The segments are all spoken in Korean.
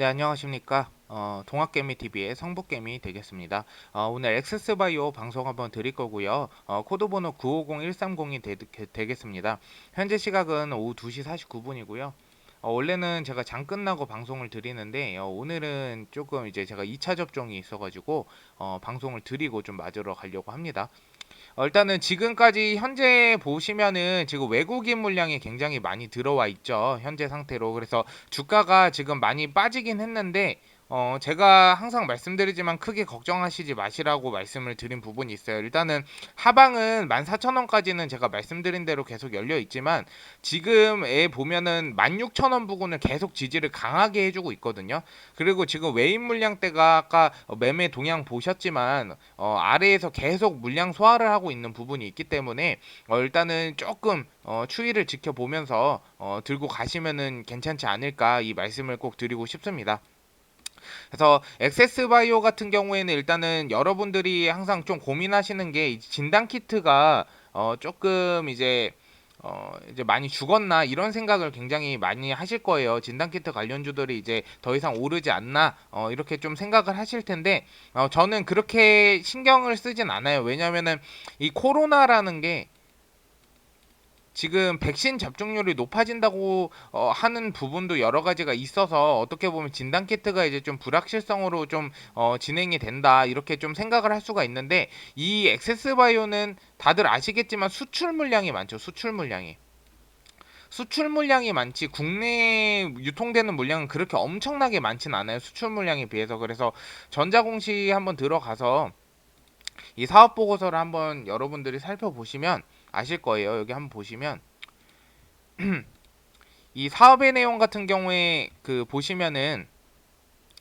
네, 안녕하십니까. 어, 동학개미TV의 성북개미 되겠습니다. 어, 오늘 엑세스바이오 방송 한번 드릴 거고요. 어, 코드번호 950130이 되, 되겠습니다. 현재 시각은 오후 2시 49분이고요. 어, 원래는 제가 장 끝나고 방송을 드리는데 어, 오늘은 조금 이제 제가 2차 접종이 있어가지고 어, 방송을 드리고 좀 맞으러 가려고 합니다. 어, 일단은 지금까지 현재 보시면은 지금 외국인 물량이 굉장히 많이 들어와 있죠. 현재 상태로. 그래서 주가가 지금 많이 빠지긴 했는데 어, 제가 항상 말씀드리지만 크게 걱정하시지 마시라고 말씀을 드린 부분이 있어요. 일단은 하방은 14,000원까지는 제가 말씀드린 대로 계속 열려 있지만 지금에 보면은 16,000원 부근을 계속 지지를 강하게 해주고 있거든요. 그리고 지금 외인 물량대가 아까 매매 동향 보셨지만 어, 아래에서 계속 물량 소화를 하고 있는 부분이 있기 때문에 어, 일단은 조금 어, 추이를 지켜보면서 어, 들고 가시면은 괜찮지 않을까 이 말씀을 꼭 드리고 싶습니다. 그래서 엑세스 바이오 같은 경우에는 일단은 여러분들이 항상 좀 고민하시는 게 진단 키트가 어 조금 이제 어 이제 많이 죽었나 이런 생각을 굉장히 많이 하실 거예요. 진단 키트 관련주들이 이제 더 이상 오르지 않나 어 이렇게 좀 생각을 하실 텐데 어 저는 그렇게 신경을 쓰진 않아요. 왜냐면은 이 코로나라는 게 지금 백신 접종률이 높아진다고 어, 하는 부분도 여러 가지가 있어서 어떻게 보면 진단 키트가 이제 좀 불확실성으로 좀 어, 진행이 된다 이렇게 좀 생각을 할 수가 있는데 이 엑세스 바이오는 다들 아시겠지만 수출 물량이 많죠 수출 물량이. 수출 물량이 많지 국내에 유통되는 물량은 그렇게 엄청나게 많진 않아요 수출 물량에 비해서. 그래서 전자공시 한번 들어가서 이 사업 보고서를 한번 여러분들이 살펴보시면 아실 거예요. 여기 한번 보시면 이 사업의 내용 같은 경우에 그 보시면은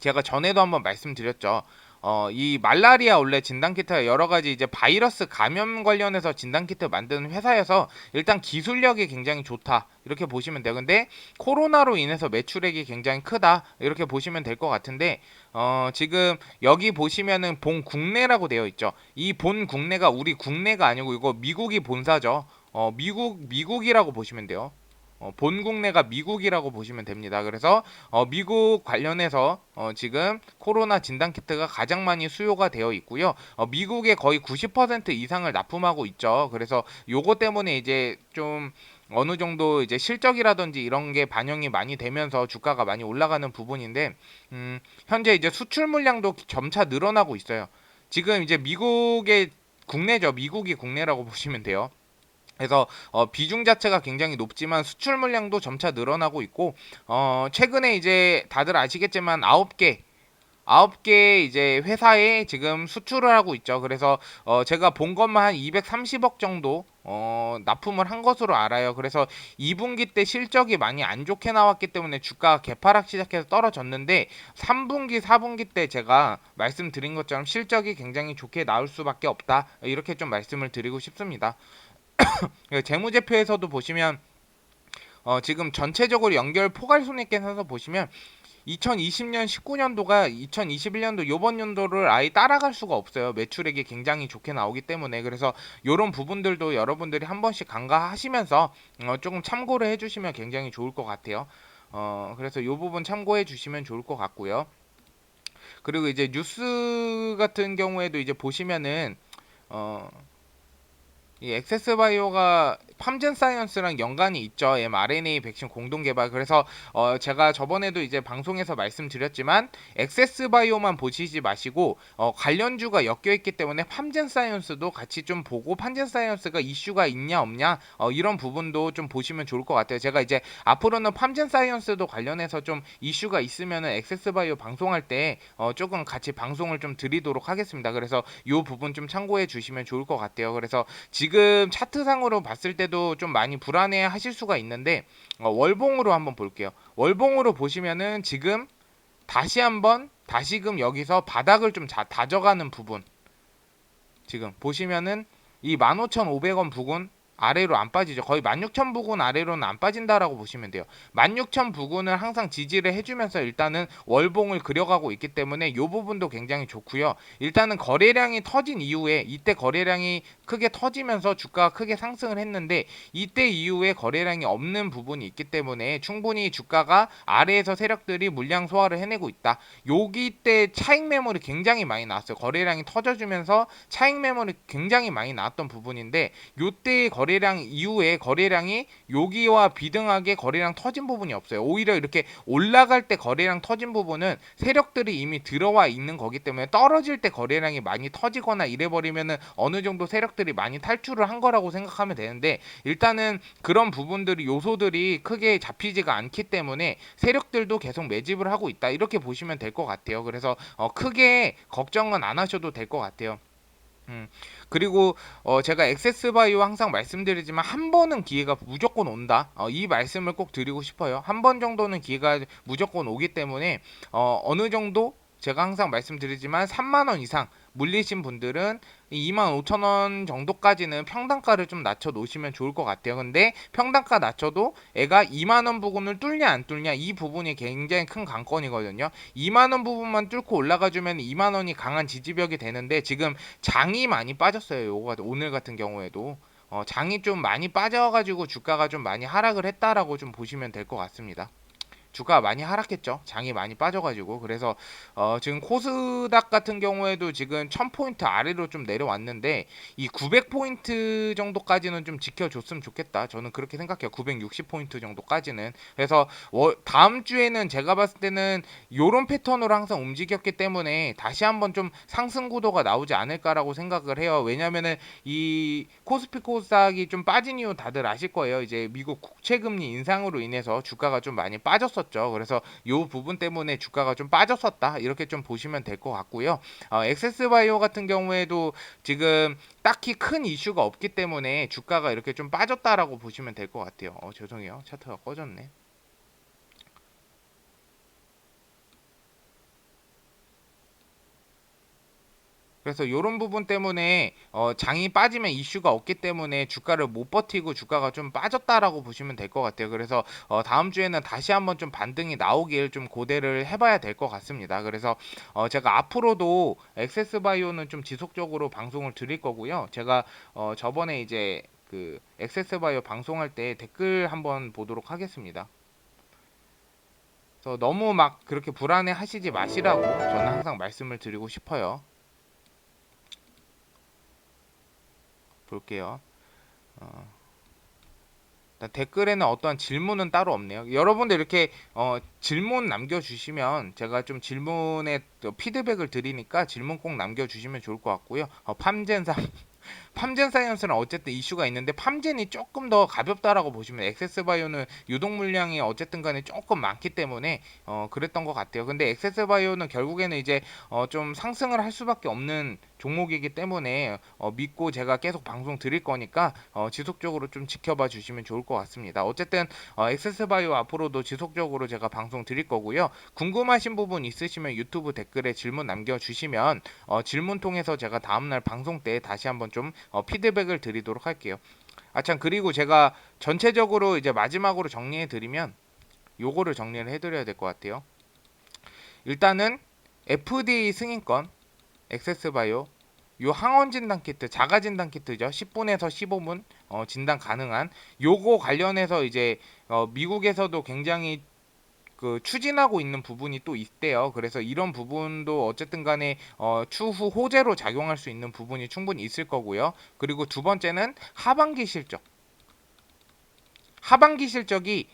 제가 전에도 한번 말씀드렸죠. 어, 이 말라리아 원래 진단키트가 여러 가지 이제 바이러스 감염 관련해서 진단키트 만드는 회사여서 일단 기술력이 굉장히 좋다. 이렇게 보시면 돼요. 근데 코로나로 인해서 매출액이 굉장히 크다. 이렇게 보시면 될 것 같은데, 어, 지금 여기 보시면은 본 국내라고 되어 있죠. 이 본 국내가 우리 국내가 아니고 이거 미국이 본사죠. 어, 미국, 미국이라고 보시면 돼요. 어, 본 국내가 미국이라고 보시면 됩니다. 그래서 어, 미국 관련해서 어, 지금 코로나 진단 키트가 가장 많이 수요가 되어 있고요. 어, 미국의 거의 90% 이상을 납품하고 있죠. 그래서 요거 때문에 이제 좀 어느 정도 이제 실적이라든지 이런 게 반영이 많이 되면서 주가가 많이 올라가는 부분인데 음, 현재 이제 수출 물량도 점차 늘어나고 있어요. 지금 이제 미국의 국내죠. 미국이 국내라고 보시면 돼요. 그래서 어, 비중 자체가 굉장히 높지만 수출 물량도 점차 늘어나고 있고 어, 최근에 이제 다들 아시겠지만 9개 아홉 개 이제 회사에 지금 수출을 하고 있죠. 그래서 어 제가 본 것만 한 230억 정도 어 납품을 한 것으로 알아요. 그래서 2분기 때 실적이 많이 안 좋게 나왔기 때문에 주가가 개파락 시작해서 떨어졌는데 3분기, 4분기 때 제가 말씀드린 것처럼 실적이 굉장히 좋게 나올 수밖에 없다. 이렇게 좀 말씀을 드리고 싶습니다. 재무제표에서도 보시면 어, 지금 전체적으로 연결 포괄 손익계산서 보시면 2020년 19년도가 2021년도 요번 연도를 아예 따라갈 수가 없어요. 매출액이 굉장히 좋게 나오기 때문에 그래서 이런 부분들도 여러분들이 한 번씩 간과하시면서 어, 조금 참고를 해주시면 굉장히 좋을 것 같아요. 어, 그래서 이 부분 참고해 주시면 좋을 것 같고요. 그리고 이제 뉴스 같은 경우에도 이제 보시면은 어, 이 엑세스 바이오가 팜젠 사이언스랑 연관이 있죠. mRNA 백신 공동 개발. 그래서 어 제가 저번에도 이제 방송에서 말씀드렸지만 엑세스 바이오만 보시지 마시고 어 관련주가 엮여 있기 때문에 팜젠 사이언스도 같이 좀 보고 팜젠 사이언스가 이슈가 있냐 없냐 어 이런 부분도 좀 보시면 좋을 것 같아요. 제가 이제 앞으로는 팜젠 사이언스도 관련해서 좀 이슈가 있으면은 엑세스 바이오 방송할 때 어 조금 같이 방송을 좀 드리도록 하겠습니다. 그래서 이 부분 좀 참고해 주시면 좋을 것 같아요. 그래서 지금 차트상으로 봤을 때도 때도 좀 많이 불안해 하실 수가 있는데 어, 월봉으로 한번 볼게요. 월봉으로 보시면은 지금 다시 한번 다시금 여기서 바닥을 좀 자, 다져가는 부분 지금 보시면은 이 15,500원 부근 아래로 안 빠지죠. 거의 16,000 부근 아래로는 안 빠진다라고 보시면 돼요. 16,000 부근을 항상 지지를 해주면서 일단은 월봉을 그려가고 있기 때문에 이 부분도 굉장히 좋고요. 일단은 거래량이 터진 이후에 이때 거래량이 크게 터지면서 주가가 크게 상승을 했는데 이때 이후에 거래량이 없는 부분이 있기 때문에 충분히 주가가 아래에서 세력들이 물량 소화를 해내고 있다. 여기 때 차익 매물이 굉장히 많이 나왔어요. 거래량이 터져주면서 차익 매물이 굉장히 많이 나왔던 부분인데 요때 거래 량 이후에 거래량이 여기와 비등하게 거래량 터진 부분이 없어요. 오히려 이렇게 올라갈 때 거래량 터진 부분은 세력들이 이미 들어와 있는 거기 때문에 떨어질 때 거래량이 많이 터지거나 이래버리면은 어느 정도 세력들이 많이 탈출을 한 거라고 생각하면 되는데 일단은 그런 부분들이 요소들이 크게 잡히지가 않기 때문에 세력들도 계속 매집을 하고 있다 이렇게 보시면 될 것 같아요. 그래서 어, 크게 걱정은 안 하셔도 될 것 같아요. 음, 그리고 어, 제가 엑세스바이오 항상 말씀드리지만 한 번은 기회가 무조건 온다. 어, 이 말씀을 꼭 드리고 싶어요. 한 번 정도는 기회가 무조건 오기 때문에 어, 어느 정도 제가 항상 말씀드리지만 3만 원 이상 물리신 분들은 2만 5천 원 정도까지는 평단가를 좀 낮춰 놓으시면 좋을 것 같아요. 근데 평단가 낮춰도 애가 2만 원 부분을 뚫냐 안 뚫냐 이 부분이 굉장히 큰 관건이거든요. 2만 원 부분만 뚫고 올라가 주면 2만 원이 강한 지지벽이 되는데 지금 장이 많이 빠졌어요. 요거 오늘 같은 경우에도 어, 장이 좀 많이 빠져가지고 주가가 좀 많이 하락을 했다라고 좀 보시면 될 것 같습니다. 주가가 많이 하락했죠. 장이 많이 빠져가지고 그래서 어, 지금 코스닥 같은 경우에도 지금 1000포인트 아래로 좀 내려왔는데 이 900포인트 정도까지는 좀 지켜줬으면 좋겠다. 저는 그렇게 생각해요. 960포인트 정도까지는 그래서 월, 다음 주에는 제가 봤을 때는 요런 패턴으로 항상 움직였기 때문에 다시 한번 좀 상승 구도가 나오지 않을까라고 생각을 해요. 왜냐면은 이 코스피 코스닥이 좀 빠진 이유 다들 아실 거예요. 이제 미국 국채 금리 인상으로 인해서 주가가 좀 많이 빠졌어. 빠졌었죠. 그래서 이 부분 때문에 주가가 좀 빠졌었다. 이렇게 좀 보시면 될 것 같고요. 어, 엑세스바이오 같은 경우에도 지금 딱히 큰 이슈가 없기 때문에 주가가 이렇게 좀 빠졌다라고 보시면 될 것 같아요. 어, 죄송해요. 차트가 꺼졌네. 그래서 이런 부분 때문에 어, 장이 빠지면 이슈가 없기 때문에 주가를 못 버티고 주가가 좀 빠졌다라고 보시면 될 것 같아요. 그래서 어, 다음 주에는 다시 한번 좀 반등이 나오길 좀 고대를 해봐야 될 것 같습니다. 그래서 어, 제가 앞으로도 엑세스바이오는 좀 지속적으로 방송을 드릴 거고요. 제가 어, 저번에 이제 그 엑세스바이오 방송할 때 댓글 한번 보도록 하겠습니다. 그래서 너무 막 그렇게 불안해 하시지 마시라고 저는 항상 말씀을 드리고 싶어요. 볼게요. 어, 댓글에는 어떠한 질문은 따로 없네요. 여러분들 이렇게 어, 질문 남겨주시면 제가 좀 질문에 피드백을 드리니까 질문 꼭 남겨주시면 좋을 것 같고요. 어, 팜젠삼 팜젠 사이언스는 어쨌든 이슈가 있는데 팜젠이 조금 더 가볍다라고 보시면 엑세스 바이오는 유동 물량이 어쨌든 간에 조금 많기 때문에 어 그랬던 것 같아요. 근데 엑세스 바이오는 결국에는 이제 어 좀 상승을 할 수밖에 없는 종목이기 때문에 어 믿고 제가 계속 방송 드릴 거니까 어 지속적으로 좀 지켜봐 주시면 좋을 것 같습니다. 어쨌든 어 엑세스 바이오 앞으로도 지속적으로 제가 방송 드릴 거고요. 궁금하신 부분 있으시면 유튜브 댓글에 질문 남겨 주시면 어 질문 통해서 제가 다음날 방송 때 다시 한번 좀 어, 피드백을 드리도록 할게요. 아참 그리고 제가 전체적으로 이제 마지막으로 정리해 드리면 요거를 정리를 해 드려야 될 것 같아요. 일단은 FDA 승인권 엑세스바이오 요 항원 진단 키트, 자가 진단 키트죠. 10분에서 15분 어, 진단 가능한 요거 관련해서 이제 어, 미국에서도 굉장히 그 추진하고 있는 부분이 또 있대요. 그래서 이런 부분도 어쨌든 간에 어, 추후 호재로 작용할 수 있는 부분이 충분히 있을 거고요. 그리고 두 번째는 하반기 실적. 하반기 실적이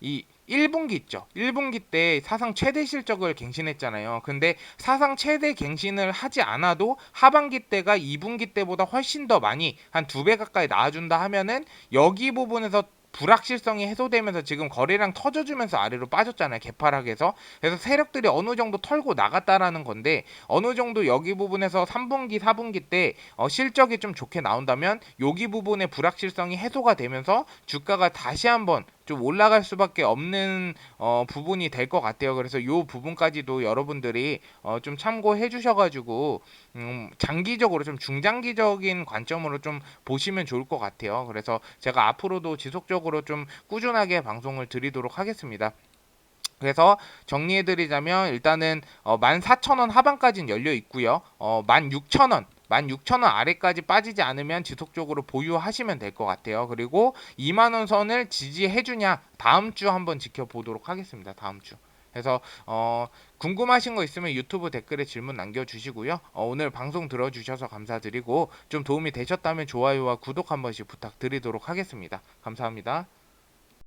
이 1분기 있죠. 1분기 때 사상 최대 실적을 갱신했잖아요. 근데 사상 최대 갱신을 하지 않아도 하반기 때가 2분기 때보다 훨씬 더 많이 한 두 배 가까이 나와준다 하면은 여기 부분에서 불확실성이 해소되면서 지금 거래량 터져주면서 아래로 빠졌잖아요. 개파락에서. 그래서 세력들이 어느 정도 털고 나갔다라는 건데 어느 정도 여기 부분에서 3분기, 4분기 때 어, 실적이 좀 좋게 나온다면 여기 부분의 불확실성이 해소가 되면서 주가가 다시 한번 좀 올라갈 수밖에 없는 어, 부분이 될 것 같아요. 그래서 이 부분까지도 여러분들이 어, 좀 참고해 주셔가지고 음, 장기적으로 좀 중장기적인 관점으로 좀 보시면 좋을 것 같아요. 그래서 제가 앞으로도 지속적으로 좀 꾸준하게 방송을 드리도록 하겠습니다. 그래서 정리해드리자면 일단은 어, 14,000원 하반까지는 열려 있고요. 어, 16,000원 16,000원 아래까지 빠지지 않으면 지속적으로 보유하시면 될 것 같아요. 그리고 2만 원 선을 지지해 주냐 다음 주 한번 지켜보도록 하겠습니다. 다음 주. 그래서 어, 궁금하신 거 있으면 유튜브 댓글에 질문 남겨주시고요. 어, 오늘 방송 들어주셔서 감사드리고 좀 도움이 되셨다면 좋아요와 구독 한 번씩 부탁드리도록 하겠습니다. 감사합니다.